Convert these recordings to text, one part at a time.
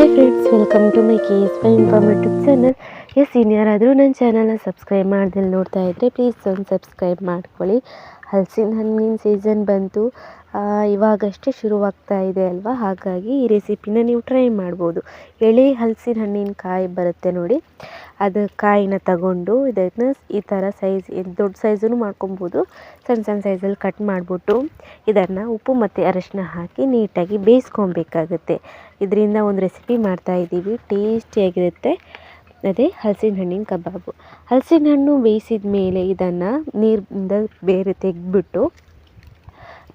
Hi friends welcome to my K S fine informative channel S ಇನ್ಯಾರಾದರೂ ನನ್ನ ಚಾನಲ್ನ subscribe ಮಾಡ್ದಲ್ಲಿ ನೋಡ್ತಾ ಇದ್ದರೆ ಪ್ಲೀಸ್ ಒಂದು ಸಬ್ಸ್ಕ್ರೈಬ್ ಮಾಡ್ಕೊಳ್ಳಿ. ಹಲಸಿನ ಹಣ್ಣಿನ ಸೀಸನ್ ಬಂತು. ಇವಾಗಷ್ಟೇ ಶುರುವಾಗ್ತಾ ಇದೆ ಅಲ್ವಾ? ಹಾಗಾಗಿ ಈ ರೆಸಿಪಿನ ನೀವು ಟ್ರೈ ಮಾಡ್ಬೋದು. ಎಳೆ ಹಲಸಿನ ಹಣ್ಣಿನ ಕಾಯಿ ಬರುತ್ತೆ ನೋಡಿ. ಅದು ಕಾಯಿನ ತಗೊಂಡು ಇದನ್ನು ಈ ಥರ ಸೈಜ್, ದೊಡ್ಡ ಸೈಜನ್ನು ಮಾಡ್ಕೊಬೋದು. ಸಣ್ಣ ಸಣ್ಣ ಸೈಜಲ್ಲಿ ಕಟ್ ಮಾಡಿಬಿಟ್ಟು ಇದನ್ನು ಉಪ್ಪು ಮತ್ತು ಅರಶಿನ ಹಾಕಿ ನೀಟಾಗಿ ಬೇಯಿಸ್ಕೊಬೇಕಾಗುತ್ತೆ. ಇದರಿಂದ ಒಂದು ರೆಸಿಪಿ ಮಾಡ್ತಾ ಇದ್ದೀವಿ. ಟೇಸ್ಟಿಯಾಗಿರುತ್ತೆ. ಅದೇ ಹಲಸಿನ ಹಣ್ಣಿನ ಕಬಾಬು. ಹಲಸಿನ ಹಣ್ಣು ಬೇಯಿಸಿದ ಮೇಲೆ ಇದನ್ನು ನೀರಿಂದ ಬೇರೆ ತೆಗೆದ್ಬಿಟ್ಟು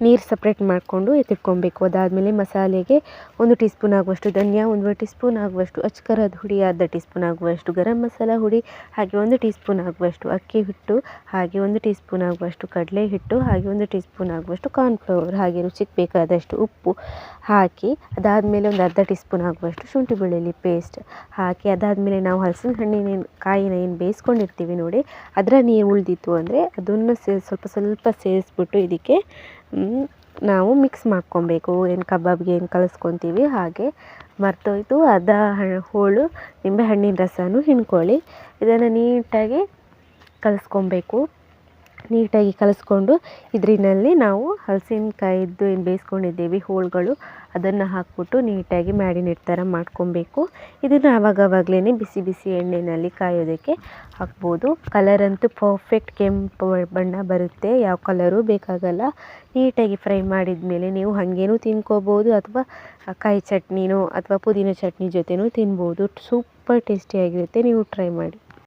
ನೀರು ಸಪ್ರೇಟ್ ಮಾಡಿಕೊಂಡು ಎತ್ತಿಟ್ಕೊಬೇಕು. ಅದಾದಮೇಲೆ ಮಸಾಲೆಗೆ ಒಂದು ಟೀ ಸ್ಪೂನ್ ಆಗುವಷ್ಟು ಧನಿಯಾ, ಒಂದು ಟೀ ಸ್ಪೂನ್ ಆಗುವಷ್ಟು ಅಚ್ಕರದ ಹುಡಿ, ಅರ್ಧ ಟೀ ಸ್ಪೂನ್ ಆಗುವಷ್ಟು ಗರಂ ಮಸಾಲ ಹುಡಿ, ಹಾಗೆ ಒಂದು ಟೀ ಸ್ಪೂನ್ ಆಗುವಷ್ಟು ಅಕ್ಕಿ ಹಿಟ್ಟು, ಹಾಗೆ ಒಂದು ಟೀ ಸ್ಪೂನ್ ಆಗುವಷ್ಟು ಕಡಲೆ ಹಿಟ್ಟು, ಹಾಗೆ ಒಂದು ಟೀ ಸ್ಪೂನ್ ಆಗುವಷ್ಟು ಕಾರ್ನ್ಫ್ಲವರ್ ಹಾಗೆ ರುಚಿಗೆ ಬೇಕಾದಷ್ಟು ಉಪ್ಪು ಹಾಕಿ, ಅದಾದಮೇಲೆ ಒಂದು ಅರ್ಧ ಟೀ ಸ್ಪೂನ್ ಆಗುವಷ್ಟು ಶುಂಠಿ ಬೆಳ್ಳುಳ್ಳಿ ಪೇಸ್ಟ್ ಹಾಕಿ, ಅದಾದಮೇಲೆ ನಾವು ಹಲಸಿನ ಹಣ್ಣಿನ ಕಾಯಿನ ಏನು ಬೇಯಿಸ್ಕೊಂಡಿರ್ತೀವಿ ನೋಡಿ, ಅದರ ನೀರು ಉಳಿದಿತ್ತು ಅಂದರೆ ಅದನ್ನು ಸೇ, ಸ್ವಲ್ಪ ಸ್ವಲ್ಪ ಸೇರಿಸ್ಬಿಟ್ಟು ಇದಕ್ಕೆ ನಾವು ಮಿಕ್ಸ್ ಮಾಡ್ಕೊಬೇಕು. ಏನು ಕಬಾಬ್ಗೆ ಏನು ಕಲಿಸ್ಕೊತೀವಿ ಹಾಗೆ ಮರ್ತೋಯ್ತು. ಅದ ಹೋಳು, ನಿಂಬೆಹಣ್ಣಿನ ರಸನೂ ಹಿಂಡ್ಕೊಳ್ಳಿ. ಇದನ್ನು ನೀಟಾಗಿ ಕಲಿಸ್ಕೊಬೇಕು. ನೀಟಾಗಿ ಕಲಸ್ಕೊಂಡು ಇದರಲ್ಲಿ ನಾವು ಹಲಸಿನಕಾಯಿದ್ದು ಏನು ಬೇಯಿಸ್ಕೊಂಡಿದ್ದೀವಿ, ಹೋಳುಗಳು ಅದನ್ನು ಹಾಕ್ಬಿಟ್ಟು ನೀಟಾಗಿ ಮ್ಯಾರಿನೇಟ್ ಥರ ಮಾಡ್ಕೊಬೇಕು. ಇದನ್ನು ಆವಾಗವಾಗಲೇ ಬಿಸಿ ಬಿಸಿ ಎಣ್ಣೆಯಲ್ಲಿ ಕಾಯೋದಕ್ಕೆ ಹಾಕ್ಬೋದು. ಕಲರ್ ಅಂತೂ ಪರ್ಫೆಕ್ಟ್ ಕೆಂಪು ಬಣ್ಣ ಬರುತ್ತೆ, ಯಾವ ಕಲರೂ ಬೇಕಾಗಲ್ಲ. ನೀಟಾಗಿ ಫ್ರೈ ಮಾಡಿದ ಮೇಲೆ ನೀವು ಹಾಗೇನೂ ತಿನ್ಕೋಬೋದು, ಅಥವಾ ಕಾಯಿ ಚಟ್ನಿನೋ ಅಥವಾ ಪುದೀನ ಚಟ್ನಿ ಜೊತೆನೂ ತಿನ್ಬೋದು. ಸೂಪರ್ ಟೇಸ್ಟಿಯಾಗಿರುತ್ತೆ, ನೀವು ಟ್ರೈ ಮಾಡಿ.